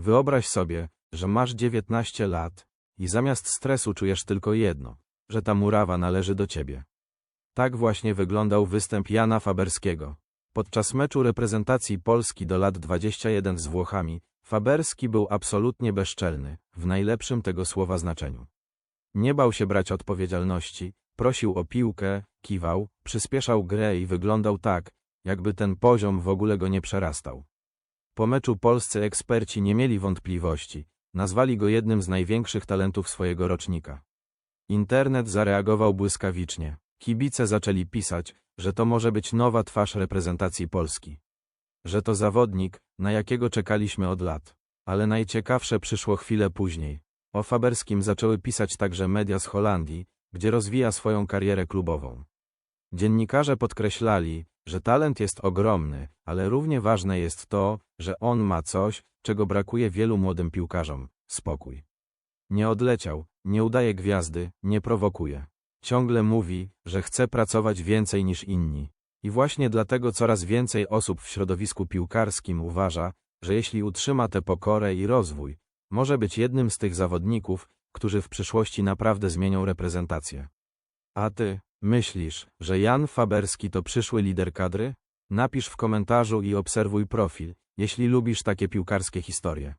Wyobraź sobie, że masz 19 lat i zamiast stresu czujesz tylko jedno, że ta murawa należy do ciebie. Tak właśnie wyglądał występ Jana Faberskiego. Podczas meczu reprezentacji Polski do lat 21 z Włochami, Faberski był absolutnie bezczelny, w najlepszym tego słowa znaczeniu. Nie bał się brać odpowiedzialności, prosił o piłkę, kiwał, przyspieszał grę i wyglądał tak, jakby ten poziom w ogóle go nie przerastał. Po meczu polscy eksperci nie mieli wątpliwości, nazwali go jednym z największych talentów swojego rocznika. Internet zareagował błyskawicznie. Kibice zaczęli pisać, że to może być nowa twarz reprezentacji Polski. Że to zawodnik, na jakiego czekaliśmy od lat. Ale najciekawsze przyszło chwilę później. O Faberskim zaczęły pisać także media z Holandii, gdzie rozwija swoją karierę klubową. Dziennikarze podkreślali, że talent jest ogromny, ale równie ważne jest to, że on ma coś, czego brakuje wielu młodym piłkarzom spokój. Nie odleciał, nie udaje gwiazdy, nie prowokuje. Ciągle mówi, że chce pracować więcej niż inni. I właśnie dlatego coraz więcej osób w środowisku piłkarskim uważa, że jeśli utrzyma tę pokorę i rozwój, może być jednym z tych zawodników, którzy w przyszłości naprawdę zmienią reprezentację. A ty, myślisz, że Jan Faberski to przyszły lider kadry? Napisz w komentarzu i obserwuj profil, jeśli lubisz takie piłkarskie historie.